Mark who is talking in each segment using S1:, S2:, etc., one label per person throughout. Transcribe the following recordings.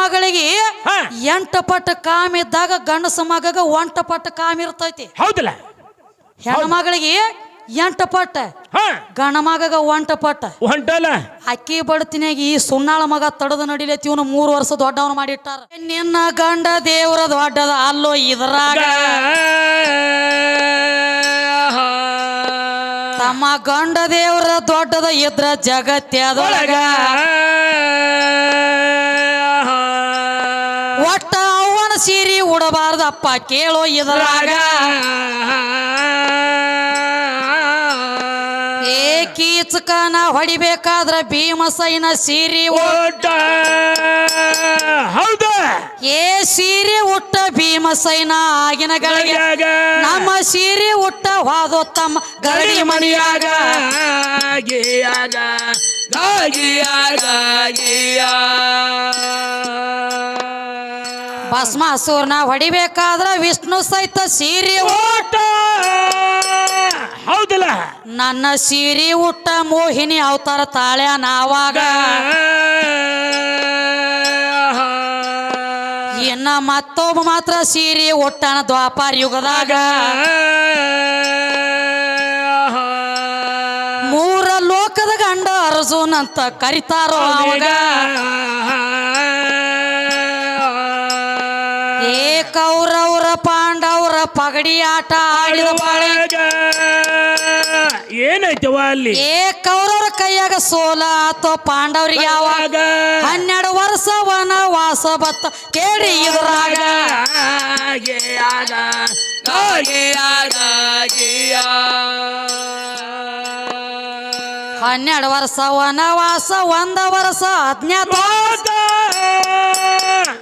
S1: ಮಗಳಿಗೆ ಎಂಟ ಪಟ್ಟು ಕಾಮ್ ಇದ್ದಾಗ ಗಂಡಸ ಮಗಗ ಒಂಟ ಪಟ್ಟ ಕಾಮ್ ಇರ್ತೈತಿ.
S2: ಹೌದಲ್ಲ?
S1: ಹೆಣ್ಣು ಮಗಳಿಗೆ ಎಂಟು ಪಟ್ಟ ಗಣ ಮಗಗ ಒಂಟ ಪಟ್ಟ. ಅಕ್ಕಿ ಬಡತಿನಾಗ ಈ ಸುಣ್ಣಾಳ ಮಗ ತಡದ ನಡಿಲೇತಿ ಇವನು ಮೂರು ವರ್ಷ ದೊಡ್ಡವನು ಮಾಡಿಟ್ಟಾರ. ನಿನ್ನ ಗಂಡ ದೇವರ ದೊಡ್ಡದ ಅಲ್ಲೋ ಇದ್ರಾಗ. ತಮ್ಮ ಗಂಡ ದೇವರ ದೊಡ್ಡದ ಇದ್ರ ಜಗತ್ಯದೊಳಗ. ಸೀರಿ ಉಡಬಾರ್ದಪ್ಪ ಕೇಳೋ ಇದರಾಗ. ಏ ಕೀಚಕನ ಹೊಡಿಬೇಕಾದ್ರ ಭೀಮಸೈನ ಸೀರಿ ಉಟ್ಟ
S2: ಓಟ. ಹೌದ.
S1: ಏ ಸೀರೆ ಉಟ್ಟ ಭೀಮಸೈನ ಆಗಿನ ಗಳಿಗೆ.
S2: ಗಳಿಯಾಗ
S1: ನಮ್ಮ ಸೀರೆ ಉಟ್ಟ ಹೋದೋ ತಮ್ಮ ಗರಡಿ ಮನಿಯಾಗ.
S2: ಗಿಯಾಗ ಗಿಯಾ
S1: ಭಸ್ಮಾಸೂರ್ನ ಹೊಡಿಬೇಕಾದ್ರ ವಿಷ್ಣು ಸಹಿತ ಸೀರೆ
S2: ಊಟ ಹೌದಿಲ್ಲ?
S1: ನನ್ನ ಸೀರೆ ಊಟ ಮೋಹಿನಿ ಅವತಾರ ತಾಳ್ಯ ನಾವಾಗ ಇನ್ನ ಮತ್ತೊಬ್ಬ ಮಾತ್ರ ಸೀರೆ ಉಟ್ಟನ ದ್ವಾಪಾರ ಯುಗದಾಗ. ಮೂರ ಲೋಕದ ಗಂಡ ಅರ್ಜುನ್ ಅಂತ ಕರಿತಾರೋ ಅವಾಗ ಕೌರವ್ರ ಪಾಂಡವ್ರ ಪಗಡಿ ಆಟ ಆಡಿದ ಬಾಳೆ.
S2: ಏನೈತವ ಅಲ್ಲಿ?
S1: ಏ ಕೌರವ್ರ ಕೈಯಾಗ ಸೋಲ ಆತೋ ಪಾಂಡವ್ರಿಗೆ ಯಾವಾಗ ಹನ್ನೆರಡು ವರ್ಷ ವನವಾಸ ಬತ್ತ. ಕೇಳಿ ಇದ್ರಾಗ. ಹನ್ನೆರಡು ವರ್ಷ ವನವಾಸ ಒಂದ ವರ್ಷ ಅಜ್ಞಾತ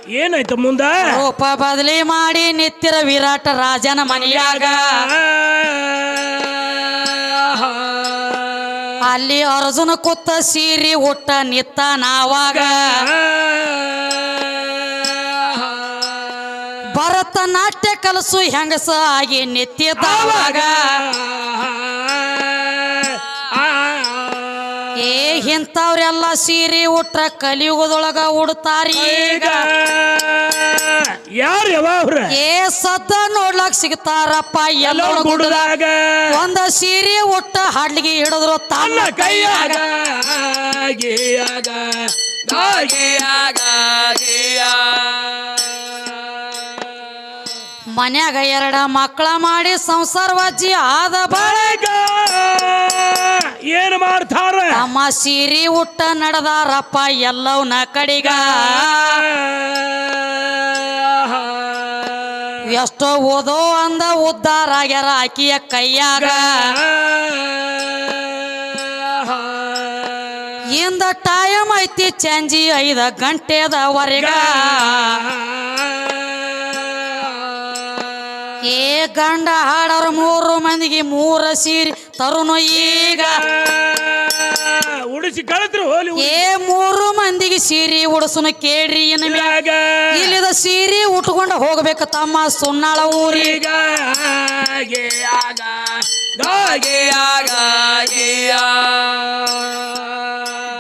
S2: ಏನಾಯ್ತು ಮುಂದ?
S1: ರೂಪ ಬದಲಿ ಮಾಡಿ ನಿತ್ಯರ ವಿರಾಟ ರಾಜನ ಮನೆಯಾಗ. ಅಲ್ಲಿ ಅರ್ಜುನ ಕುತ್ತ ಸೀರಿ ಉಟ್ಟ ನಿತ್ತ ನಾವಾಗ. ಭರತ ನಾಟ್ಯ ಕಲಸು ಹೆಂಗಸ ಆಗಿ ನಿತ್ಯದವಾಗ ಏ ಇಂಥವ್ರೆಲ್ಲ ಸೀರೆ ಉಟ್ರ ಕಲಿಯುಗದೊಳಗ ಉಡ್ತಾರಿ
S2: ಈಗ. ಯಾರು ಯಾವ
S1: ಏ ಸದ್ದ ನೋಡ್ಲಕ್ ಸಿಗ್ತಾರಪ್ಪ ಎಲ್ಲ ಒಂದ ಸೀರೆ ಉಟ್ಟ ಹಾಡ್ಲಿಗೆ ಹಿಡಿದ್ರು ತನ್ನ ಕೈಯಾಗ.
S2: ಗಿಯಾಗ
S1: ಮನ್ಯಾಗ ಎರಡ ಮಕ್ಕಳ ಮಾಡಿ ಸಂಸಾರ ವಜ್ಜಿ ಆದ ಬಳಿಕ
S2: ಏನು ಮಾಡ್ತಾರ
S1: ತಮ್ಮ ಸೀರೆ ಉಟ್ಟ ನಡೆದಾರಪ್ಪ ಎಲ್ಲವನ ಕಡಿಗ. ಎಷ್ಟೋ ಓದೋ ಅಂದ ಉದ್ದಾರ ಆಗ್ಯಾರ ಆಕಿಯ ಕೈಯಾಗ. ಇಂದ ಟೈಮ್ ಐತಿ, ಚಂಜಿ ಐದ ಗಂಟೆದವರೆಗ. ಗಂಡ ಹಾಡೋರು ಮೂರು ಮಂದಿಗೆ ಮೂರ ಸೀರೆ ತರುಣ ಈಗ
S2: ಉಡಿಸಿ ಕಳೆದ್ರು ಹೋಲಿ
S1: ಏ ಮೂರು ಮಂದಿಗೆ ಸೀರೆ ಉಡಸುನ ಕೇಳ್ರಿ ಮ್ಯಾಗ. ಇಲ್ಲಿದ ಸೀರೆ ಉಟ್ಕೊಂಡು ಹೋಗ್ಬೇಕು ತಮ್ಮ ಸುನ್ನಾಳ ಊರಿಗ.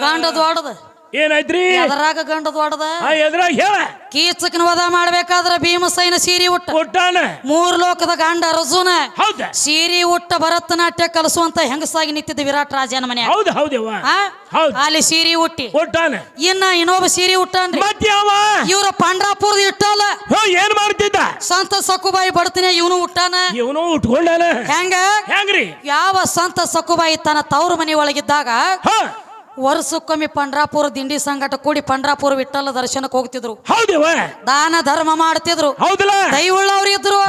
S1: ಗಂಡ ದೊಡ್ಡದ
S2: ಏನಾಯ್ತ್ರಿ?
S1: ಎದರಾಗ ಗಂಡ ದೊಡ್ಡದ
S2: ಆ ಎದ್ರಾಗ ಹೇಳ?
S1: ಕೀಚಕನ ವಧ ಮಾಡ್ಬೇಕಾದ್ರ ಭೀಮಸೈನ ಸೀರೆ ಉಟ್ಟ.
S2: ಕೊಟ್ಟಾನ
S1: ಮೂರ್ ಲೋಕದ ಗಂಡ ಅರ್ಜುನ.
S2: ಹೌದ?
S1: ಸೀರೆ ಉಟ್ಟ ಭರತನಾಟ್ಯ ಕಲಿಸುವಂತ ಹೆಂಗಸಾಗಿ ನಿಂತಿದ್ದ ವಿರಾಟ್ ರಾಜನ ಮನೆ
S2: ಹೌದು ಹೌದವ್ವ. ಹೌದು.
S1: ಅಲ್ಲಿ ಸೀರಿ ಉಟ್ಟಿ.
S2: ಕೊಟ್ಟಾನ
S1: ಇನ್ನ ಇನ್ನೊಬ್ಬ ಸೀರಿ ಉಟ್ಟನ್ರಿ.
S2: ಮತ್ತೆ ಯಾವ?
S1: ಇವ್ರ ಪಾಂಡ್ರಾಪುರದ ಇಟ್ಟಲ್ಲ.
S2: ಹೋ ಏನ್ ಮಾಡ್ತಿದ್ದ?
S1: ಸಂತ ಸಕ್ಕುಬಾಯಿ ಬಡತನ ಇವನು ಉಟ್ಟಾನ.
S2: ಇವನು ಉಟ್ಕೊಂಡಾನ?
S1: ಹೆಂಗ?
S2: ಹೆಂಗ್ರಿ?
S1: ಯಾವ ಸಂತ ಸಕುಬಾಯಿ ತನ್ನ ತವ್ರ ಮನೆ ಒಳಗಿದ್ದಾಗ ವರ್ಷಕ್ಕೊಮ್ಮೆ ಪಂಡ್ರಾಪುರ ದಿಂಡಿ ಸಂಘಟ ಕೂಡಿ ಪಂಡ್ರಾಪುರ ವಿಠಲ ದರ್ಶನಕ್ಕೆ ಹೋಗ್ತಿದ್ರು. ದಾನ ಧರ್ಮ ಮಾಡ್ತಿದ್ರು.
S2: ಹೌದಲ್ಲ?
S1: ದೈವುಳ್ಳವ್ರು ಇದ್ರು.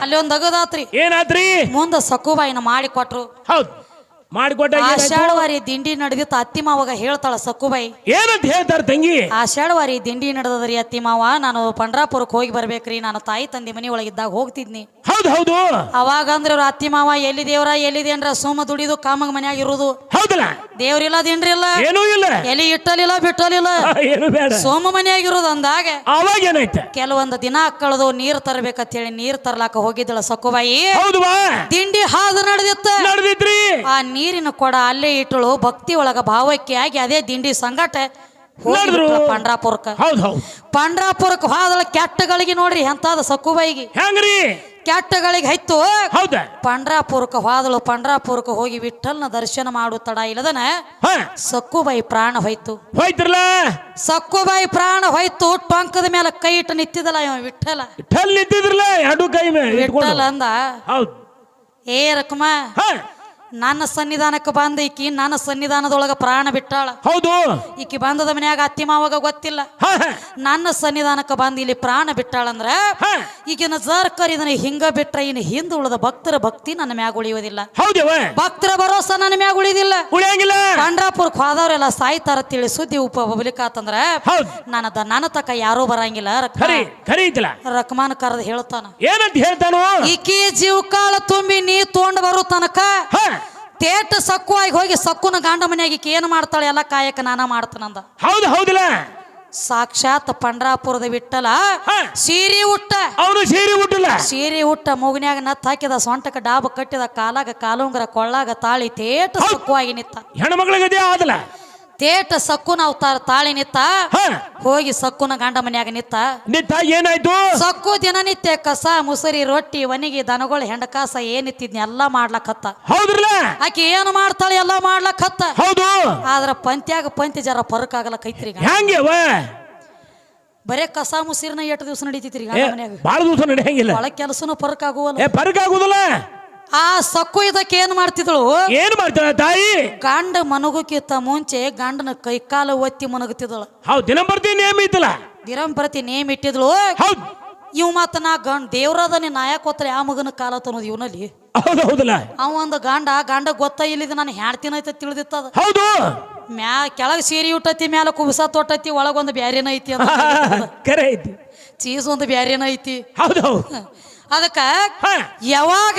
S1: ಅಲ್ಲಿ ಒಂದ್ ಅಗದಾತ್ರಿ.
S2: ಏನಾತ್ರಿ
S1: ಮುಂದ ಸಕ್ಕುಬಾಯಿನ ಮಾಡಿ ಕೊಟ್ರು.
S2: ಹೌದ್. ಮಾಡಿಕೊಟ್ಟ
S1: ಆಷಾಢವಾರಿ ದಿಂಡಿ ನಡೆದಿತ್ತ ಅತ್ತಿ ಮಾವಾಗ ಹೇಳ್ತಾಳ ಸಕ್ಕುಬಾಯಿ
S2: ಏನಂತ ಹೇಳ್ತಾರ ತಂಗಿ?
S1: ಆಷಾಢವಾರಿ ದಿಂಡಿ ನಡೆದದ್ರಿ ಅತ್ತಿ ಮಾವ ನಾನು ಪಂಡ್ರಾಪುರಕ್ಕೆ ಹೋಗಿ ಬರ್ಬೇಕ್ರಿ ನಾನು ತಾಯಿ ತಂದೆ ಮನಿ ಒಳಗಿದ್ದಾಗ ಹೋಗ್ತಿದ್ನಿ.
S2: ಹೌದು ಹೌದು.
S1: ಅವಾಗ ಅಂದ್ರೆ ಇವ್ರ ಅತ್ತಿ ಮಾವ ಎಲ್ಲಿ ದೇವ್ರ ಎಲ್ಲಿದೆ ಅಂದ್ರ ಸೋಮ ದುಡಿದು ಕಾಮಂಗ್ ಮನ್ಯಾಗ ಇರುದು.
S2: ಹೌದಲ್ಲ?
S1: ದೇವ್ರಿಲ್ಲ ದಿಂಡ್ರಿಲ್ಲ
S2: ಏನೂ ಇಲ್ಲ.
S1: ಎಲ್ಲಿ ಇಟ್ಟಲಿಲ್ಲ ಬಿಟ್ಟಲಿಲ್ಲ
S2: ಏನು ಬೇಡ.
S1: ಸೋಮ ಮನ್ಯಾಗ ಇರುದು ಅಂದಾಗ
S2: ಅವಾಗ ಏನಾಯ್ತ?
S1: ಕೆಲವೊಂದು ದಿನ ಕಳೆದು ನೀರ್ ತರಬೇಕಂತ ಹೇಳಿ ನೀರ್ ತರ್ಲಾಕ ಹೋಗಿದ್ದಳ ಸಕ್ಕುಬಾಯಿ
S2: ಹೌದು
S1: ದಿಂಡಿ ಹಾದು ನಡೆದಿತ್ತ.
S2: ನಡೆದಿದ್ರಿ.
S1: ಆ ನೀರಿನ ಕೊಡ ಅಲ್ಲೇ ಇಟ್ಟಳು. ಭಕ್ತಿ ಒಳಗ ಭಾವಕ್ಕೆ ಆಗಿ ಅದೇ ದಿಂಡಿ ಸಂಗಟ
S2: ಹೋದ್ರು
S1: ಪಂಡ್ರಾಪುರಕ್ಕ.
S2: ಹೌದು ಹೌದ್.
S1: ಪಂಡ್ರಾಪುರಕ್ಕೆ ಹೋದಳ ಕೆಟ್ಟಗಳಿಗೆ ನೋಡ್ರಿ ಎಂತಾದ ಸಕ್ಕುಬಾಯಿಗೆ
S2: ಹೆಂಗ್ರಿ?
S1: ಕೆಟ್ಟಗಳಿಗೆ ಹೈತು
S2: ಹೌದ?
S1: ಪಂಡ್ರಾಪುರಕ್ಕೆ ಹೋದಳು. ಪಂಡ್ರಾಪುರಕ್ಕೆ ಹೋಗಿ ವಿಠಲ್ನ ದರ್ಶನ ಮಾಡು ತಡ ಇಲ್ಲದನ ಸಕ್ಕುಬಾಯಿ ಪ್ರಾಣ ಹೋಯ್ತು.
S2: ಹೋಯ್ತಿರ್ಲ?
S1: ಸಕ್ಕುಬಾಯಿ ಪ್ರಾಣ ಹೋಯ್ತು. ಟೊಂಕದ ಮೇಲೆ ಕೈ ಇಟ್ಟು ನಿಂತಿದ್ದಲ್ಲ ಇವ ವಿಠಲ
S2: ವಿಠಲ್ ನಿಂತಿದ್ರಲ್ಲ ಎರಡು ಕೈ ಮೇಲೆ
S1: ವಿಠಲ್ ಅಂದ.
S2: ಹೌದು.
S1: ಏ ರಕ್ಮ ನನ್ನ ಸನ್ನಿಧಾನಕ್ಕೆ ಬಂದ ಈಕಿ ನನ್ನ ಸನ್ನಿಧಾನದೊಳಗ ಪ್ರಾಣ ಬಿಟ್ಟಾಳ.
S2: ಹೌದು.
S1: ಈಕಿ ಬಂದದ ಮನ್ಯಾಗ ಅತ್ತಿ ಮಾವಾಗ ಗೊತ್ತಿಲ್ಲ. ನನ್ನ ಸನ್ನಿಧಾನಕ್ಕೆ ಬಂದು ಇಲ್ಲಿ ಪ್ರಾಣ ಬಿಟ್ಟಾಳಂದ್ರ ಈಗಿನ ಜರ್ಕರ್ ಇದನ್ನ ಹಿಂಗ ಬಿಟ್ರ ಇನ್ನು ಹಿಂದ ಉಳಿದ ಭಕ್ತರ ಭಕ್ತಿ ನನ್ನ ಮ್ಯಾಗ ಉಳಿಯೋದಿಲ್ಲ ಭಕ್ತರ ಭರೋಸಾ ನನ್ನ ಮ್ಯಾಗ ಉಳಿದಿಲ್ಲ.
S2: ಉಳಿಯಂಗಿಲ್ಲ.
S1: ಪಂಡ್ರಾಪುರಕ್ಕೆ ಹೋದವ್ರೆಲ್ಲ ಸಾಯ್ತಾರ ತಿಳಿ ಸುದ್ದಿ ಉಪ ಬಬಲಿಕಾತಂದ್ರ
S2: ಹೌದ್.
S1: ನನ್ನ ನನ್ನ ತಕ ಯಾರೂ ಬರಂಗಿಲ್ಲ. ರಕ್ಮಾನ್ ಕರೆದು ಹೇಳ್ತಾನ.
S2: ಏನಂತ ಹೇಳ್ತಾನು?
S1: ಈಕಿ ಜೀವಕಾಳ ತುಂಬಿ ನೀ ತೊಂಡ್ ಬರೋ ತನಕ ತೇಟ ಸಕ್ಕುವಾಗಿ ಹೋಗಿ ಸಕ್ಕುನ ಗಂಡ ಮನೆಯಾಗಿ ಏನ್ ಮಾಡ್ತಾಳೆ? ಎಲ್ಲ ಕಾಯಕ ನಾನ ಮಾಡ್ತಾನಂದ
S2: ಹೌದು ಹೌದಿಲ್ಲ.
S1: ಸಾಕ್ಷಾತ್ ಪಂಡ್ರಾಪುರದ ವಿಠಲ
S2: ಸೀರಿ
S1: ಸೀರೆ ಉಟ್ಟ.
S2: ಅವನು ಸೀರೆ ಉಟ್ಟಿಲ್ಲ.
S1: ಸೀರೆ ಉಟ್ಟ ಮೂಗನ್ಯಾಗ ನತ್ ಹಾಕಿದ ಸೊಂಟಕ ಡಾಬ ಕಟ್ಟಿದ ಕಾಲಾಗ ಕಾಲುಂಗರ ಕೊಳ್ಳಾಗ ತಾಳಿ ತೇಟ ಸಕ್ಕುವಾಗಿ ನಿತ್ತ.
S2: ಹೆಣ್ಮಕ್ಳಿಗೆ ಆದಲ್ಲ.
S1: ತೇಟ ಸಕ್ಕುನ ಅವತಾರ ತಾಳಿ ನಿತ್ತ ಹೋಗಿ ಸಕ್ಕುನ ಗಂಡ ಮನ್ಯಾಗ ನಿತ್ತ.
S2: ನಿತ್ತ ಏನಾಯ್ತು?
S1: ಸಕ್ಕು ದಿನನಿತ್ಯ ಕಸ ಮುಸರಿ ರೊಟ್ಟಿ ವನಿಗೆ ದನಗಳು ಹೆಂಡಕಾಸ ಏನಿತ್ತಿದ್ನ ಎಲ್ಲ ಮಾಡ್ಲಕತ್ತ.
S2: ಹೌದ್ರಲ್ಲ?
S1: ಆಕಿ ಏನು ಮಾಡ್ತಾಳೆ ಎಲ್ಲ ಮಾಡ್ಲಕತ್ತ.
S2: ಹೌದು.
S1: ಆದ್ರ ಪಂತ್ಯಾಗ ಪಂತಿ ಜರ ಪರಕ್ ಆಗಲ್ಲ ಕೈತ್ರಿ ಈಗ
S2: ಹೆಂಗ್ಯವ
S1: ಬರೇ ಕಸ ಮುಸಿರ್ನ ಎಷ್ಟು ದಿವಸ ನಡೀತಿತ್ರಿ
S2: ಬಾಳ ದಿವಸ ನಡೆಯಂಗಿಲ್ಲ.
S1: ಒಳಗ್ ಕೆಲಸನು ಪರಕ್ ಆಗುವಲ್ಲ
S2: ಪರಕ್ ಆಗುದಿಲ್ಲ
S1: ಆ ಸಕ್ಕು ಇದಕ್ಕೆ ಏನ್ ಮಾಡ್ತಿದ್ಳು?
S2: ಏನ್ ಮಾಡ್ತಾಳ ತಾಯಿ?
S1: ಗಂಡ ಮನಗುಕ್ಕಿಂತ ಮುಂಚೆ ಗಂಡನ ಕೈ ಕಾಲು ಒತ್ತಿ ಮನಗುತ್ತಿದ್ಳು
S2: ಹೌದ್ ದಿನಂಪ್ರತಿ ನೇಮ್ ಇತ್ತಲ್ಲ?
S1: ದಿನಂಪ್ರತಿ ನೇಮ್ ಇಟ್ಟಿದ್ಳು.
S2: ಹೌದ್.
S1: ಇವ್ ಮತ್ತ ನಾ ಗಂಡ ದೇವ್ರದ ನಾಯಕ ಹೋತ್ರ ಯಾವ ಮಗನ ಕಾಲ ತನ್ನೋದು ಇವನಲ್ಲಿ.
S2: ಹೌದು ಹೌದಲ್ಲ?
S1: ಅವ ಒಂದು ಗಂಡ ಗಂಡ ಗೊತ್ತ ಇಲ್ಲಿದ ನಾನು ಹ್ಯಾಡ್ತಿನ ಐತೆ ತಿಳಿದಿತ್ತದ.
S2: ಹೌದು.
S1: ಮ್ಯಾ ಕೆಳಗ್ ಸೀರಿ ಉಟ್ಟತಿ ಮ್ಯಾಲ ಕುಬಸ ತೊಟ್ಟತಿ ಒಳಗೊಂದು ಬ್ಯಾರೇನ ಐತಿ ಅಂತ
S2: ಕರೆ ಐತಿ.
S1: ಚೀಸ್ ಒಂದು ಬ್ಯಾರೇನ ಐತಿ.
S2: ಹೌದು ಹೌದು.
S1: ಅದಕ್ಕ ಯಾವಾಗ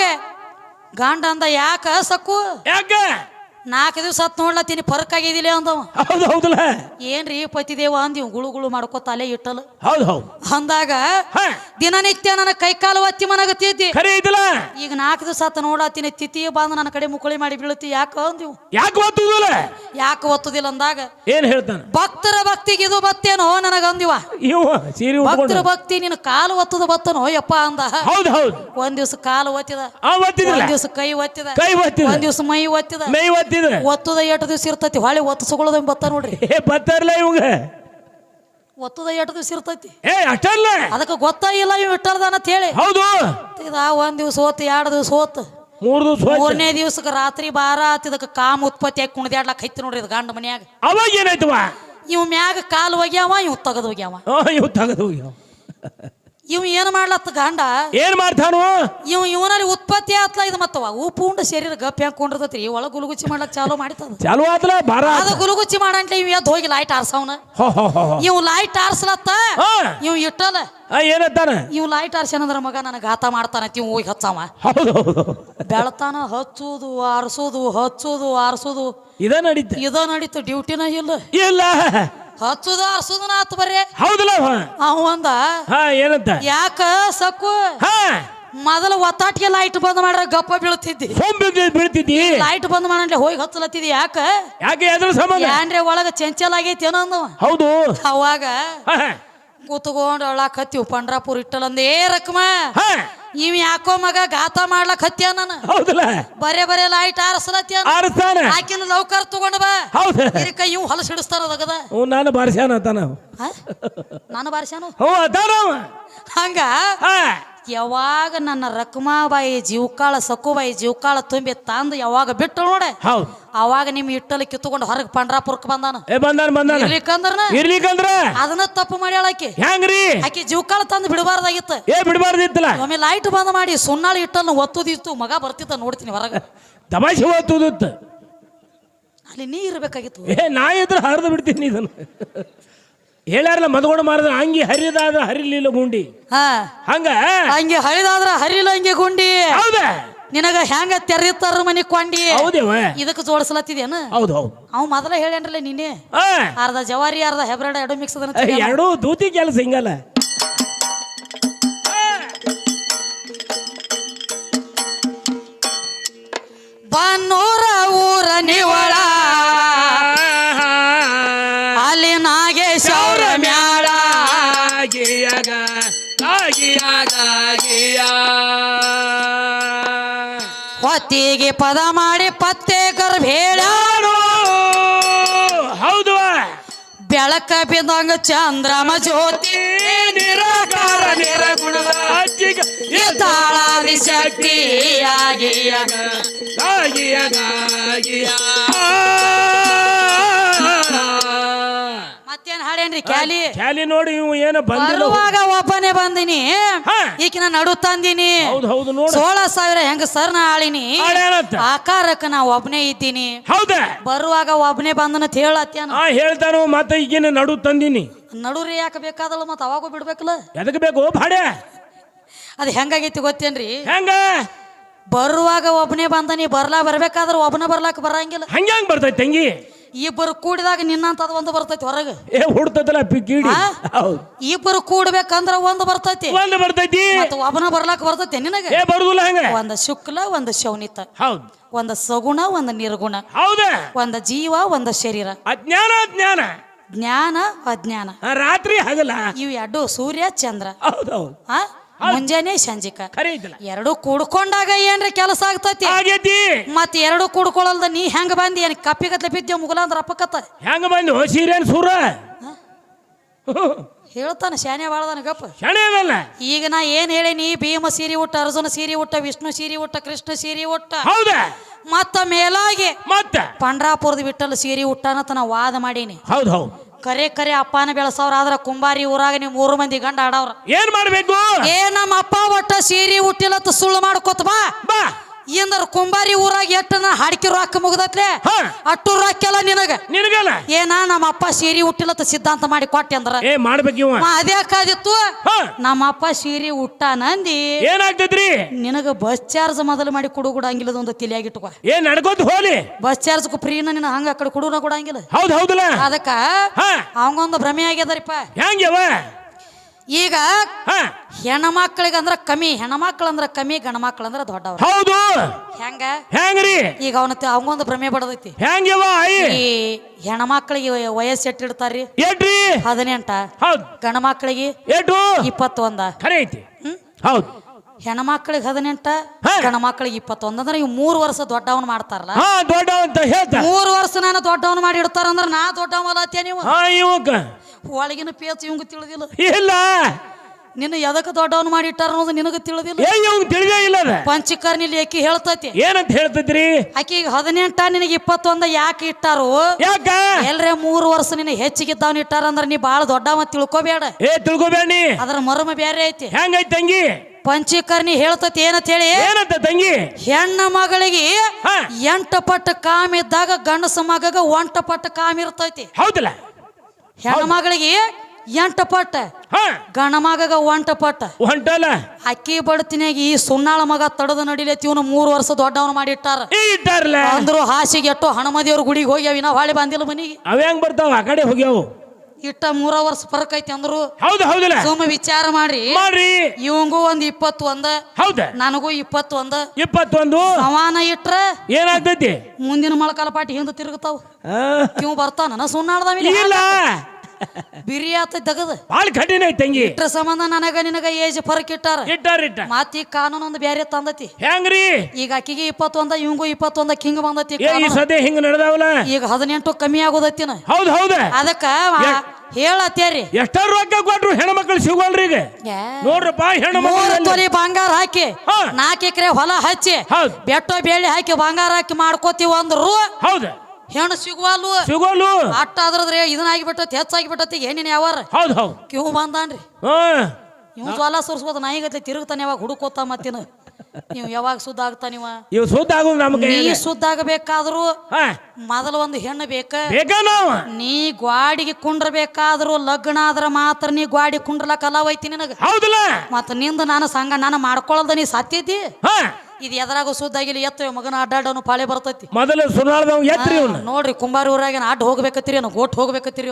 S1: ಗಂಡ ಅಂದ ಯಾಕ ಸಕ್ಕು?
S2: ಯಾಕ?
S1: ನಾಲ್ಕು ದಿವಸ ಹತ್ತು ನೋಡ್ಲತ್ತೀನಿ ಫರ್ಕ್ ಆಗಿದಿಲ್ಲ ಅಂದವ.
S2: ಹೌದು ಹೌದಲ್ಲ?
S1: ಏನ್ರಿ ಪತಿದೇವ ಅಂದಿವ್ ಗುಳು ಗುಳು ಮಾಡ್ಕೋತ ತಲೆ ಇಟ್ಟಲು.
S2: ಹೌದು ಹೌದು.
S1: ಅಂದಾಗ ದಿನನಿತ್ಯ ನನ್ನ ಕೈ ಕಾಲು ಒತ್ತಿ ಮನಗತ್ತಿದ್ದಿ
S2: ಖರೆ
S1: ಈಗ ನಾಲ್ಕು ದಿವಸ ಹತ್ತು ನೋಡತ್ತೀನಿ ತಿಥಿ ಬಂದು ನನ್ನ ಕಡೆ ಮುಕುಳಿ ಮಾಡಿ ಬೀಳುತ್ತಿ ಯಾಕ ಅಂದಿವ್
S2: ಯಾಕೆ ಒತ್ತುದಿಲ್ಲ?
S1: ಯಾಕೆ ಒತ್ತುದಿಲ್ಲ ಅಂದಾಗ
S2: ಏನ್ ಹೇಳ್ತಾನೆ?
S1: ಭಕ್ತರ ಭಕ್ತಿಗೆ ಇದು ಬತ್ತೇನೋ ನನಗ ಅಂದಿವ.
S2: ಇವ ಸೀರೆ
S1: ಭಕ್ತರ ಭಕ್ತಿ ನಿನ್ನ ಕಾಲು ಒತ್ತದ ಬತ್ತನೋ ಯಪ್ಪ ಅಂದ.
S2: ಹೌದು ಹೌದು.
S1: ಒಂದ್ ದಿವ್ಸ ಕಾಲು ಒತ್ತಿದ. ಒಂದ್ ದಿವ್ಸ ಕೈ ಒತ್ತಿದ.
S2: ಕೈ ಒತ್ತಿದ.
S1: ಒಂದ್ ದಿವ್ಸ ಮೈ ಒತ್ತಿದ.
S2: ಮೈ ಒತ್ತಿದ.
S1: ಒತ್ತದ ಎಟ್ ದಿವಸ ಇರ್ತೈತಿ? ಹೊಳೆ ಒತ್ತಿಸ್ಕೊಳ್ಳೋದ ಬತ್ತ ನೋಡ್ರಿ.
S2: ಏ ಬತ್ತಾರಲ್ಲ ಇವಂಗ?
S1: ಒತ್ತದ ಎಟ್ ದಿವಸ ಇರ್ತೈತಿ?
S2: ಏ ಅಷ್ಟಲ್ಲ
S1: ಅದಕ್ಕೆ ಗೊತ್ತಾಗಿಲ್ಲ ಇವ್ ಇಟ್ಟಲ್ದಾನ ಅಂತ ಹೇಳಿ.
S2: ಹೌದು.
S1: ಇದ ಒಂದ್ ದಿವ್ಸ ಹೋತ್ ಎರಡು ದಿವಸ ಹೋತ್.
S2: ಮೂರ್ ದಿವಸ ಹೋಯ್ತು
S1: ಮೂರನೇ ದಿವ್ಸಕ್ಕೆ ರಾತ್ರಿ ಬಾರ ಆತಿದಕ್ಕೆ ಕಾಮ ಉತ್ಪತ್ತಿ ಆಗಿ ಕುಣಿದಾಡ್ಲಕ್ ಹೈತಿ ನೋಡ್ರಿ ಇದು ಗಂಡ ಮನ್ಯಾಗ.
S2: ಅವಾಗ ಏನಾಯ್ತವ?
S1: ಇವ್ ಮ್ಯಾಗ ಕಾಲು ಒಗ್ಯಾವ ಇವ್ ತಗದ್
S2: ಹೋಗ್ಯಾವ ಇವ್ ತಗದು ಹೋಗ್ಯಾವ.
S1: ಇವ್ ಏನ್ ಮಾಡ್ಲತ್ತ ಗಂಡ?
S2: ಏನ್ ಮಾಡ್ತಾನು?
S1: ಇವ್ ಇವನಲ್ಲಿ ಉತ್ಪತ್ತಿ ಆತ್ಲ ಇದು ಮತ್ತವ. ಉಪ್ಪು ಉಂಡ ಶರೀರ ಗಪ್ಪಿ ಹಾಕೊಂಡಿರ್ತೈತಿ ಒಳಗ ಒಳ ಗುಲುಗುಚ್ಚಿ ಮಾಡ್ಲಕ್ ಚಾಲೂ ಮಾಡಿತದ.
S2: ಚಾಲು ಆತ್ಲ ಬಾರ
S1: ಅದು ಗುಲುಗುಚ್ಚಿ ಮಾಡಂಟ್ಲೆ ಇವ್ ಎದ್ದು ಹೋಗಿ ಲೈಟ್ ಆರ್ಸವನ. ಇವ್ ಲೈಟ್ ಆರ್ಸ್ಲತ್ತ ಇವ್ ಇಟ್ಟಲ್ಲ
S2: ಏನತ್ತಾನ
S1: ಇವ್ ಲೈಟ್ ಆರ್ಸ್ಯಾನಂದ್ರ ಮಗ ನನಗೆ ಗಾತ ಮಾಡ್ತಾನ ಇವ್ ಹೋಗಿ ಹಚ್ಚಾವ. ಬೆಳತಾನ ಹಚ್ಚುದು ಆರ್ಸೋದು ಹಚ್ಚುದು ಆರ್ಸೋದು.
S2: ಇದ ನಡೀತ.
S1: ಇದ ನಡೀತು ಡ್ಯೂಟಿನ ಇಲ್ಲ.
S2: ಇಲ್ಲ.
S1: ಹಚ್ಚುದು ಆರ್ಸೋದನ ಆತು ಬರ್ರಿ.
S2: ಹೌದಲ್ಲ ಅವ?
S1: ಅಂದ
S2: ಹಾ ಏನಂತ?
S1: ಯಾಕ ಸಕ್ಕು?
S2: ಹಾ.
S1: ಮೊದಲ ಒತ್ತಾಟಿಗೆ ಲೈಟ್ ಬಂದ್ ಮಾಡ್ರ ಗಪ್ಪ ಬೀಳ್ತಿದ್ದಿ.
S2: ಬಿದ್ದ್ ಬೀಳ್ತಿದ್ದಿ?
S1: ಲೈಟ್ ಬಂದ್ ಮಾಡಂದ್ರೆ ಹೋಗಿ ಹತ್ತಲತ್ತಿದ್ದಿ ಯಾಕ?
S2: ಯಾಕೆ ಅದ್ರ ಸಂಬಂಧ?
S1: ಏನ್ರೆ ಒಳಗ ಚಂಚಲ್ ಆಗೈತಿ ಏನೋ
S2: ಹೌದು.
S1: ಅವಾಗ. ಕೂತ್ಕೊಂಡ್ ಅಳಾಕ್ ಹತ್ತಿವ್ ಪಂಡ್ರಾಪುರ ಇಟ್ಟಲಂದ ಏ ರಕ್ಮ!
S2: ನೀವ್
S1: ಇವ್ ಯಾಕೋ ಮಗ ಗಾತ ಮಾಡ್ಲಕ್ ಹತ್ಯ ನಾನು?
S2: ಹೌದಲ್ಲ?
S1: ಬರೇ ಬರೇ ಲೈಟ್ ಆರಸಲತ್ಯ
S2: ಆರಿಸ್ತಾನ.
S1: ಆಕಿನ ಲೌಕರ್ ತಗೊಂಡ ಬಾ.
S2: ಹೌದು.
S1: ಇದಕ್ಕ ಇವ್ ಹೊಲಸ್ ಹಿಡಿಸ್ತಾರ ಅದಗದ
S2: ಹ್ಞೂ ನಾನು ಬಾರಿಸ್ಯಾನ
S1: ತಾನ? ನಾನು ಬಾರಿಸ್ಯಾನು?
S2: ಹ್ಞೂ ಅತಾನ ಅವ.
S1: ಹಂಗ? ಯಾವಾಗ ನನ್ನ ರಕ್ಮಾಬಾಯಿ ಜೀವಕಾಳ ಸಕ್ಕುಬಾಯಿ ಜೀವಕಾಳ ತುಂಬಿ ತಂದು ಯಾವಾಗ ಬಿಟ್ಟು ನೋಡೆ?
S2: ಹೌದು.
S1: ಅವಾಗ ನಿಮ್ ಇಟ್ಟಲ್ಲಿ ಕಿತ್ತುಕೊಂಡು ಹೊರಗೆ ಪಂಡ್ರಾಪುರಕ್ಕೆ ಬಂದಾನ.
S2: ಏ ಬಂದಾನ ಬಂದಾನ. ಇರ್ಲಿಕ್ಕಂದ್ರ?
S1: ಅದನ್ನ ತಪ್ಪು ಮಾಡ್ಯಾಳ ಆಕಿ.
S2: ಹೆಂಗ್ರಿ?
S1: ಆಕಿ ಜೀವಕಾಳ ತಂದು ಬಿಡಬಾರ್ದಾಗಿತ್ತು.
S2: ಏ ಬಿಡಬಾರ್ದಿತ್ತಲ್ಲ?
S1: ಒಮ್ಮೆ ಲೈಟ್ ಬಂದ್ ಮಾಡಿ ಸುಣ್ಣಾಳಿ ಇಟ್ಟನ್ನು ಒತ್ತುದಿತ್ತು ಮಗ ಬರ್ತಿತ್ತ ನೋಡ್ತೀನಿ ಹೊರಗೆ.
S2: ತಮಾಷೆ ಒತ್ತುದಿತ್ತು.
S1: ಅಲ್ಲಿ ನೀ ಇರ್ಬೇಕಾಗಿತ್ತು.
S2: ಏ ನಾ ಇದ್ರೆ ಹರಿದು ಬಿಡ್ತೀನಿ ಇದನ್ನು. ಹೇಳ್ಯಾರಲ್ಲ ಮದಗೋಡ ಮಾಡಿದ್ರೆ ಹಂಗೆ ಹರಿದಾದ್ರ ಹರಿಲಿಲ್ಲ ಗುಂಡಿ.
S1: ಹಾ.
S2: ಹಂಗ?
S1: ಹಂಗೆ ಹರಿದಾದ್ರ ಹರಿಲ್ಲ ಹಂಗೆ ಗುಂಡಿ.
S2: ಹೌದ?
S1: ನಿನಗ ಹೆಂಗ ತೆರಿತಾರ ಮನಿ ಕೊಂಡಿ?
S2: ಹೌದೇವ
S1: ಇದಕ್ಕೆ ಜೋಡಿಸ್ಲತ್ತಿದೇನ?
S2: ಹೌದು ಹೌದು.
S1: ಅವ್ ಮೊದಲ ಹೇಳ್ಯಾನ್ರಲ್ಲ ನೀನೆ? ಅರ್ಧ ಜವಾರಿ ಅರ್ಧ ಹೆಬ್ರಾಡ ಎರಡು ಮಿಕ್ಸ್
S2: ಎರಡೂ ದೂತಿ ಕೆಲಸ ಹಿಂಗಲ್ಲ.
S1: ಹೊತ್ತಿಗೆ ಪದ ಮಾಡಿ ಪತ್ತೆ ಕರ್ಬೇಡೋ
S2: ಹೌದು.
S1: ಬೆಳಕ ಬಿದ್ದಂಗ ಚಂದ್ರಮ ಜ್ಯೋತಿ
S2: ನಿರಾಕಾರ ನಿರಗುಣದ ಅಜ್ಜಿಗ
S1: ಹಾಡೇನ್ರಿ ಕ್ಯಾಲಿ.
S2: ಖ್ಯಾಲಿ ನೋಡಿ ಇವು ಏನು ಬಂದಿಲ್ಲ.
S1: ಬರುವಾಗ ಒಬ್ಬನೇ ಬಂದಿನಿ.
S2: ಹಾ.
S1: ಈಕಿನ ನಡು ತಂದಿನಿ.
S2: ಹೌದು ಹೌದು ನೋಡು.
S1: ಸೋಳ ಸಾವಿರ ಹೆಂಗ ಸರ್ನ ಆಳಿನಿ.
S2: ಹಾಡೇನಂತ
S1: ಆಕಾರಕ್ಕ ನಾ ಒಬ್ನೇ ಇದ್ದೀನಿ.
S2: ಹೌದಾ?
S1: ಬರುವಾಗ ಒಬ್ನೇ ಬಂದನ ಹೇಳತ್ತೇನ
S2: ಆ ಹೇಳ್ತಾನು ಮತ್ತೆ ಈಗಿನ ನಡು ತಂದಿನಿ.
S1: ನಡುರಿ ಯಾಕೆ ಬೇಕಾದಲ್ಲ ಮತ್ತ ಅವಾಗೂ ಬಿಡ್ಬೇಕಲ್ಲ?
S2: ಎದಕ್ ಬೇಕು? ಭಾಡೆ
S1: ಅದು ಹೆಂಗಾಗೈತಿ ಗೊತ್ತೇನ್ರಿ?
S2: ಹೆಂಗ?
S1: ಬರುವಾಗ ಒಬ್ನೇ ಬಂದನಿ ಬರ್ಲಾ ಬರ್ಬೇಕಾದ್ರ ಒಬ್ನ ಬರ್ಲಾಕ ಬರಂಗಿಲ್ಲ.
S2: ಹಂಗ್ಯಾಂಗ್ ಬರ್ತೈತಿ ತಂಗಿ?
S1: ಇಬ್ಬರು ಕೂಡಿದಾಗ ನಿನ್ನಂತದ ಒಂದು ಬರ್ತೈತಿ ಹೊರಗೆ.
S2: ಏ ಹುಡ್ತದಲ್ಲ ಕಿಡಿ?
S1: ಆ?
S2: ಹೌದು.
S1: ಇಬ್ಬರು ಕೂಡ್ಬೇಕಂದ್ರ ಒಂದು ಬರ್ತೈತಿ.
S2: ಒಂದು ಬರ್ತೈತಿ.
S1: ಮತ್ತ ಒಬ್ಬನ ಬರ್ಲಾಕ ಬರ್ತೈತಿ ನಿನಗೆ?
S2: ಏ ಬರುದಿಲ್ಲ ಹಂಗ?
S1: ಒಂದ ಶುಕ್ಲ ಒಂದ ಶೌನಿತ.
S2: ಹೌದು.
S1: ಒಂದ ಸಗುಣ ಒಂದ ನಿರ್ಗುಣ.
S2: ಹೌದ.
S1: ಒಂದ ಜೀವ ಒಂದ ಶರೀರ.
S2: ಅಜ್ಞಾನ ಅಜ್ಞಾನ.
S1: ಜ್ಞಾನ ಅಜ್ಞಾನ.
S2: ಆ, ರಾತ್ರಿ ಹಗಲ.
S1: ಇವು ಎರಡು ಸೂರ್ಯ ಚಂದ್ರ.
S2: ಹೌದು ಹೌದು.
S1: ಆ? ಮುಂಜಾನೆ ಸಂಜಿಕ. ಎರಡು ಕೂಡ್ಕೊಂಡಾಗ ಏನ್ರಿ ಕೆಲಸ ಆಗ್ತೈತಿ?
S2: ಆಗೈತಿ
S1: ಮತ್ ಎರಡು ಕೂಡ್ಕೊಳ್ಳಲ್ದ ನೀ ಹೆಂಗ ಬಂದಿ? ಏನ್ ಕಪ್ಪಿಗತ್ಲೆ ಬಿದ್ದೆ ಮುಗಲ ಅಂದ್ರ ಅಪ್ಪಕತ್ತ
S2: ಹೆಂಗ ಬಂದು? ಸೀರೆ? ಸೂರ
S1: ಹೇಳ್ತಾನ ಶಾನೆ ಬಾಳದನ ಗಪ್ಪ.
S2: ಶಣೆ ಅದಲ್ಲ.
S1: ಈಗ ನಾ ಏನ್ ಹೇಳೀನಿ ಭೀಮ ಸೀರಿ ಉಟ್ಟ ಅರ್ಜುನ ಸೀರಿ ಉಟ್ಟ ವಿಷ್ಣು ಸೀರಿ ಉಟ್ಟ ಕೃಷ್ಣ ಸೀರಿ ಉಟ್ಟ.
S2: ಹೌದ?
S1: ಮತ್ತ ಮೇಲಾಗಿ
S2: ಮತ್ತ?
S1: ಪಂಡ್ರಾಪುರದ ಬಿಟ್ಟಲು ಸೀರಿ ಉಟ್ಟಾನತ ನಾ ವಾದ ಮಾಡೀನಿ.
S2: ಹೌದು ಹೌದು.
S1: ಕರೆ ಕರೆ ಅಪ್ಪನ ಬೆಳಸವ್ರ ಆದ್ರ ಕುಂಬಾರಿ ಊರಾಗ ನೀವು ಮೂರು ಮಂದಿ ಗಂಡ ಆಡವ್ರ.
S2: ಏನ್ ಮಾಡ್ಬೇಕು?
S1: ಏ ನಮ್ಮ ಅಪ್ಪ ಒಟ್ಟ ಸೀರಿ ಹುಟ್ಟಿಲತ್ತ ಸುಳ್ಳು ಮಾಡ್ಕೊತ ಬಾ.
S2: ಬಾ.
S1: ಇಂದ್ರ ಕುಂಬಾರಿ ಊರಾಗ ಎಟ್ಟ ನಾ ಹಾಡ್ಕಿ ರೊಕ್ಕ ಮುಗ್ದತ್ಲೆ?
S2: ಹಾ.
S1: ಅಟ್ಟು ರೊಕ್ಕೆಲ್ಲ ನಿನಗ?
S2: ನಿನಗಲ್ಲ?
S1: ಏನ ನಮ್ಮ ಅಪ್ಪ ಸೀರಿ ಹುಟ್ಟಿಲ್ಲ ಸಿದ್ಧಾಂತ ಮಾಡಿ ಕೊಟ್ಟೆ ಅಂದ್ರ.
S2: ಏ ಮಾಡ್ಬೇಕು ಇವ.
S1: ಮ ಅದೇ ಕಾದಿತ್ತು.
S2: ಹಾ.
S1: ನಮ್ಮ ಅಪ್ಪ ಸೀರೆ ಹುಟ್ಟ ನಂದಿ
S2: ಏನಾಗ್ತೈತ್ರಿ
S1: ನಿನಗ ಬಸ್ ಚಾರ್ಜ್ ಮೊದಲು ಮಾಡಿ ಕೊಡು ಕೊಡಂಗಿಲ್ಲದ ಒಂದು ತಲೆಯಾಗಿಟ್ಟುಕೋ
S2: ಏನ್ ನಡ್ಕೋತ ಹೋಲಿ.
S1: ಬಸ್ ಚಾರ್ಜ್ ಫ್ರೀನ ನಿನ್ನ ಹಂಗ ಆ ಕಡೆ ಕುಡುನ ಕೊಡಂಗಿಲ್ಲ
S2: ಹೌದ್ ಹೌದಲ್ಲ?
S1: ಅದಕ್ಕ
S2: ಹಾ.
S1: ಅವಂಗೊಂದು ಭ್ರಮೆ ಆಗ್ಯದರಿಪ್ಪ.
S2: ಹೆಂಗ್ಯವ?
S1: ಈಗ ಹೆಣ್ಮಕ್ಳಿಗೆ ಅಂದ್ರ ಕಮ್ಮಿ ಹೆಣ್ಮಕ್ಳು ಅಂದ್ರ ಕಮ್ಮಿ ಗಂಡ ಮಕ್ಳು ಅಂದ್ರ ದೊಡ್ಡವ್ರ.
S2: ಹೌದು.
S1: ಹೆಂಗ?
S2: ಹೆಂಗ್ರಿ?
S1: ಈಗ ಅವನ ಅವಂಗೊಂದು ಭ್ರಮೆ ಬಡದೈತಿ.
S2: ಹೆಂಗ
S1: ಈ ಹೆಣ್ಮಕ್ಳಿಗೆ ವಯಸ್ಸು ಎಟ್ಟಿಡ್ತಾರ್ರಿ
S2: ಎಟ್ರಿ
S1: ಹದಿನೆಂಟ.
S2: ಹೌದು.
S1: ಗಂಡ ಮಕ್ಳಿಗೆ
S2: ಎಟ್ಟು
S1: ಇಪ್ಪತ್ತೊಂದ.
S2: ಖರೆ ಐತಿ. ಹೌದು.
S1: ಹೆಣ್ಮಕ್ಳಿಗೆ ಹದಿನೆಂಟ
S2: ಹಾ.
S1: ಗಂಡ ಮಕ್ಳಿಗೆ ಇಪ್ಪತ್ತೊಂದ. ಅಂದ್ರೆ ಇವ್ ಮೂರು ವರ್ಷ ದೊಡ್ಡವನ್ ಮಾಡ್ತಾರಲ್ಲ?
S2: ಹಾ ದೊಡ್ಡ ಅಂತ ಹೇಳ್ತ.
S1: ಮೂರು ವರ್ಷ ನಾನು ದೊಡ್ಡವನ್ ಮಾಡಿ ಇಡ್ತಾರ ಅಂದ್ರ ನಾ ಅಲ್ಲ ನೀವು? ಒಳಗಿನ ಪೇತ ಇವಂಗ ತಿಳಿದಿಲ್ಲ.
S2: ಇಲ್ಲ.
S1: ನಿನ್ನ ಎದಕ್ಕೆ ದೊಡ್ಡವನು ಮಾಡಿ ಇಟ್ಟಾರ ಅನ್ನೋದು ನಿನಗೆ ತಿಳಿದಿಲ್ಲ.
S2: ಏ ಇವಂಗ ತಿಳಿದೇ ಇಲ್ಲ ಅದ
S1: ಪಂಚಕರ್ನಿಲಿ ಆಕಿ ಹೇಳ್ತೈತಿ.
S2: ಏನಂತ ಹೇಳ್ತಿದ್ರಿ?
S1: ಅಕ್ಕಿ ಹದಿನೆಂಟ ನಿನಗೆ ಇಪ್ಪತ್ತೊಂದ ಯಾಕೆ ಇಟ್ಟಾರು?
S2: ಯಾಕ?
S1: ಎಲ್ರೆ ಮೂರು ವರ್ಷ ನಿನ್ನ ಹೆಚ್ಚಿಗಿದ್ದವನ್ ಇಟ್ಟಾರ ಅಂದ್ರ ನೀ ಬಾಳ ದೊಡ್ಡವ ತಿಳ್ಕೊಬೇಡ.
S2: ಏ ತಿಳ್ಕೊಬೇಡಿ.
S1: ಅದ್ರ ಮರ್ಮ ಬೇರೆ ಐತಿ.
S2: ಹೆಂಗೈತ್ ತಂಗಿ?
S1: ಪಂಚಕರ್ಣಿ ಹೇಳ್ತೈತಿ ಏನಂತ ಹೇಳಿ?
S2: ಏನಂತ ತಂಗಿ?
S1: ಹೆಣ್ಣ ಮಗಳಿಗೆ ಎಂಟ ಪಟ್ಟ ಪಟ್ಟು ಕಾಮ್ ಇದ್ದಾಗ ಗಂಡಸ ಮಗಗ ಒಂಟ ಪಟ್ಟ ಕಾಮ್ ಇರ್ತೈತಿ.
S2: ಹೌದಲ್ಲ.
S1: ಹೆಣ್ಣ ಮಗಳಿಗೆ ಎಂಟು ಪಟ್ಟ
S2: ಹಾ.
S1: ಗಂಡ ಮಗಗ ಒಂಟ ಪಟ್ಟ.
S2: ಹೊಂಟಲ್ಲ
S1: ಅಕ್ಕಿ ಬಡತಿನಾಗ ಈ ಸುಣ್ಣಾಳ ಮಗ ತಡದ ನಡಿಲೇತಿ ಇವನು ಮೂರು ವರ್ಷ ದೊಡ್ಡವನು ಮಾಡಿಟ್ಟಾರ.
S2: ಈ
S1: ಅಂದ್ರು ಹಾಸಿಗೆ ಎಟ್ಟು ಹಣಮದಿಯವ್ರ ಗುಡಿಗೆ ಹೋಗ್ಯಾವ ಇನ್ನ ಹೊಳೆ ಬಂದಿಲ್ಲ ಮನಿಗೆ.
S2: ಅವ ಹೆಂಗ್ ಬರ್ತಾವ? ಆ ಕಡೆ ಹೋಗ್ಯಾವು.
S1: ಇಟ್ಟ ಮೂರ ವರ್ಷ ಫರಕ್ ಐತಿ ಅಂದ್ರು
S2: ಹೌದು ಹೌದಲ್ಲ.
S1: ಸುಮ್ಮ ವಿಚಾರ ಮಾಡ್ರಿ.
S2: ಮಾಡ್ರಿ.
S1: ಇವಂಗೂ ಒಂದ್ ಇಪ್ಪತ್ತು ಒಂದ
S2: ಹೌದ.
S1: ನನಗೂ ಇಪ್ಪತ್ತು ಒಂದ
S2: ಇಪ್ಪತ್ತೊಂದು.
S1: ಸಮಾನ ಇಟ್ರ
S2: ಏನಾಗ್ತೈತಿ?
S1: ಮುಂದಿನ ಮಳಕಾಲ ಪಾಟಿ ಹಿಂದ ತಿರುಗತಾವ್. ಇವ್ ಬರ್ತಾನ ಸುಮ್ಮನಾಡ್ದಾವ
S2: ಇಲ್ಲ.
S1: ಬಿರಿ ಆತ ದಗದ.
S2: ಭಾಳ ಕಠಿಣ ಐತಿ ತಂಗಿ.
S1: ಇಟ್ರ ಸಂಬಂಧ ನನಗ ನಿನಗ ಏಜ್ ಫರಕ್ ಇಟ್ಟಾರ.
S2: ಇಟ್ಟಾರ ಇಟ್ಟ.
S1: ಮಾತಿ ಕಾನೂನು ಒಂದು ಬ್ಯಾರೆ ತಂದತಿ.
S2: ಹೆಂಗ್ರಿ?
S1: ಈಗ ಆಕಿಗೆ ಇಪ್ಪತ್ತೊಂದ ಇವಂಗು ಇಪ್ಪತ್ತೊಂದ ಕಿಂಗ್ ಬಂದತಿ
S2: ಏ ಈ
S1: ಕಾನೂನು.
S2: ಸದ್ಯ ಹಿಂಗ ನಡೆದಾವಲ್ಲ?
S1: ಈಗ ಹದಿನೆಂಟು ಕಮ್ಮಿ ಆಗೋದತ್ತಿನ.
S2: ಹೌದ್ ಹೌದ.
S1: ಅದಕ್ಕ
S2: ಯಾ-
S1: ಹೇಳತ್ತೇರಿ.
S2: ಎಷ್ಟ ರೊಕ್ಕ ಕೊಟ್ರು ಹೆಣ್ಮಕ್ಳು ಸಿಗೋಲ್ರಿ ಈಗ. ನೋಡ್ರಪ್ಪ ಹೆಣ್ಣು
S1: ಮೂರು ತೊಲಿ ಬಂಗಾರ ಹಾಕಿ
S2: ಹಾ.
S1: ನಾಲ್ಕು ಎಕರೆ ಹೊಲ ಹಚ್ಚಿ ಬೆಟ್ಟ ಬೇಳಿ ಬೇಳೆ ಹಾಕಿ ಬಂಗಾರ ಹಾಕಿ ಮಾಡ್ಕೋತೀವಿ ಅಂದ್ರು
S2: ಹೌದ.
S1: ಹೆಣ್ಣು ಸಿಗುವಲ್ಲು?
S2: ಸಿಗೋಲು
S1: ಅಟ್ಟ ಅದ್ರದ್ರೆ ಇದನ್ನಾಗಿ ಬಿಟ್ಟತಿ ಹೆಚ್ಚಾಗಿ ಬಿಟ್ಟತಿ ಏನೇನು ಯಾವಾರ?
S2: ಹೌದು ಹೌದು.
S1: ಕಿವು ಬಂದಾನ್ರಿ. ಇವ್ ಜ್ವಾಲ ಸುರ್ಸ್ಬೋದು ನಾಯಿಗತ್ಲೆ ತಿರುಗ್ತಾನೆ ಯಾವಾಗ ಹುಡುಕೋತ ಮತ್ತಿನ ನೀವು ಯಾವಾಗ ಸುದ್ದ ಆಗ್ತಾನಿವ
S2: ಇವ್ ಸುದ್ದ ಆಗುದು
S1: ನೀ
S2: ಶುದ್ಧ
S1: ಸುದ್ದ ಆಗಬೇಕಾದ್ರು ಮೊದಲು ಒಂದು ಹೆಣ್ಣು ಬೇಕ. ನೀ ಗ್ವಾಡಿಗೆ ಕುಂಡ್ರಬೇಕಾದ್ರು ಲಗ್ನ ಆದ್ರ ಮಾತ್ರ ನೀ ಗ್ವಾಡಿ ಕುಂಡ್ರಲಕ್ಕ ಕಲಾವೈತಿ ನಿನಗ.
S2: ಹೌದಲ್ಲ.
S1: ಮತ್ತ ನಿಂದ ನಾನು ಸಂಗ ನಾನು ಮಾಡ್ಕೊಳ್ಳದ ನೀ ಸತ್ತಿದ್ದಿ ಇದು ಎದರಾಗ ಸುದ್ದಾಗಿಲ್ಲ ಎತ್ತ ಮಗನ ಅಡ್ಡಾಡೋನು ಪಾಳೆ ಬರ್ತೈತಿ.
S2: ಮೊದಲು ಸುನಾಳದವ್ ಎತ್ರಿ ಇವ್ನ.
S1: ನೋಡ್ರಿ ಕುಂಬಾರ ಊರಾಗ ಅಡ್ಡ ಹೋಗ್ಬೇಕತ್ತೀರಿ ಅವ್ನು ಗೋಟ್ ಹೋಗ್ಬೇಕತ್ತೀರಿ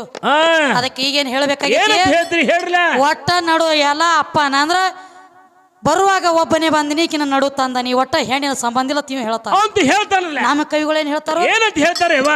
S1: ಅದಕ್ಕೆ ಈಗೇನು ಹೇಳ್ಬೇಕಾಗಿ
S2: ಏನಂತ ಹೇಳ್ತೀರಿ ಹೇಳ್ರಲ್ಲ.
S1: ಒಟ್ಟ ನಡು ಎಲ್ಲ ಅಪ್ಪ ಅಂದ್ರ ಬರುವಾಗ ಒಬ್ಬನೇ ಬಂದಿನಿ ಈಕಿನ ನಡು ತಂದ ನೀ ಒಟ್ಟ ಹೆಣ್ಣಿನ ಸಂಬಂಧ ಇಲ್ಲ ತೀವ್ ಹೇಳ್ತಾರ
S2: ಅಂತ ಹೇಳ್ತಾನಲ್ಲ.
S1: ನಮ್ಮ ಕವಿಗಳೇನ್ ಹೇಳ್ತಾರೋ?
S2: ಏನಂತ ಹೇಳ್ತಾರೆ ಇವ